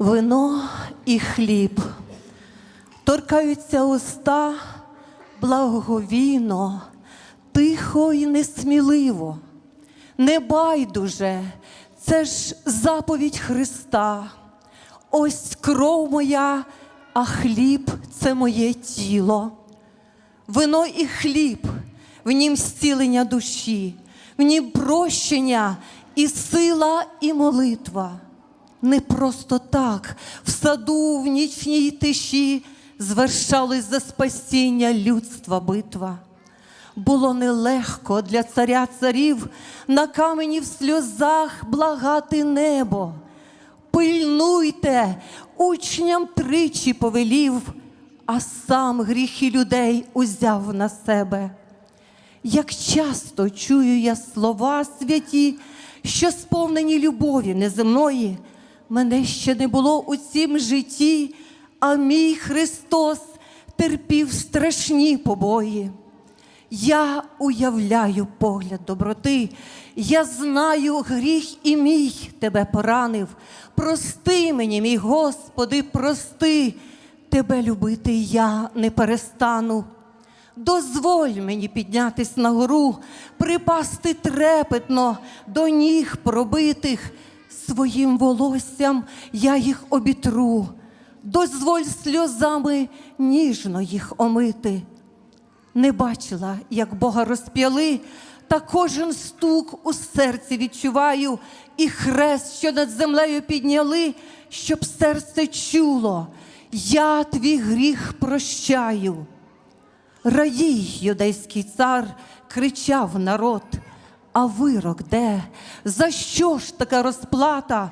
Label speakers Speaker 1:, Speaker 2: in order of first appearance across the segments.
Speaker 1: Вино і хліб торкаються уста благовійно, тихо і несміливо, не байдуже, це ж заповідь Христа. Ось кров моя, а хліб це моє тіло. Вино і хліб, в нім зцілення душі, в нім прощення і сила, і молитва. Не просто так в саду в нічній тиші звершалась за спасіння людства битва. Було нелегко для царя царів на камені в сльозах благати небо. Пильнуйте, учням тричі повелів, а сам гріхи людей узяв на себе. Як часто чую я слова святі, що сповнені любові неземної, мене ще не було у цім житті, а мій Христос терпів страшні побої. Я уявляю погляд доброти, я знаю гріх і мій тебе поранив. Прости мені, мій Господи, прости, тебе любити я не перестану. Дозволь мені піднятись на гору, припасти трепетно до ніг пробитих, своїм волоссям я їх обітру. Дозволь сльозами ніжно їх омити. Не бачила, як Бога розп'яли, та кожен стук у серці відчуваю, і хрест, що над землею підняли, щоб серце чуло, я твій гріх прощаю. Раїй, юдейський цар, кричав народ, а вирок де? За що ж така розплата?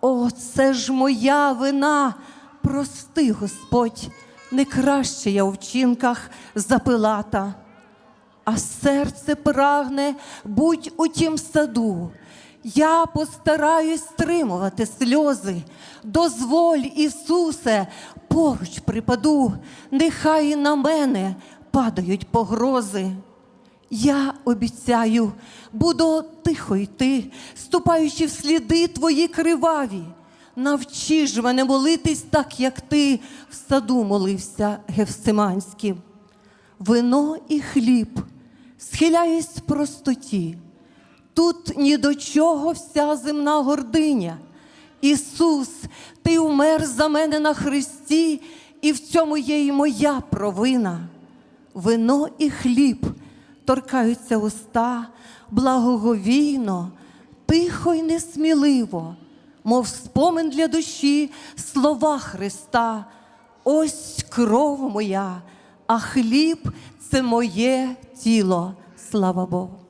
Speaker 1: О, це ж моя вина. Прости, Господь, не краще я у вчинках за Пилата. А серце прагне будь у тім саду. Я постараюсь стримувати сльози. Дозволь, Ісусе, поруч припаду, нехай на мене падають погрози. Я обіцяю, буду тихо йти, ступаючи в сліди твої криваві. Навчи ж мене молитись так, як ти в саду молився Гевсиманським. Вино і хліб, схиляюсь в простоті. Тут ні до чого вся земна гординя. Ісус, Ти умер за мене на хресті, і в цьому є й моя провина. Вино і хліб торкаються уста, благоговійно, тихо й несміливо, мов спомин для душі слова Христа. Ось кров моя, а хліб це моє тіло. Слава Богу.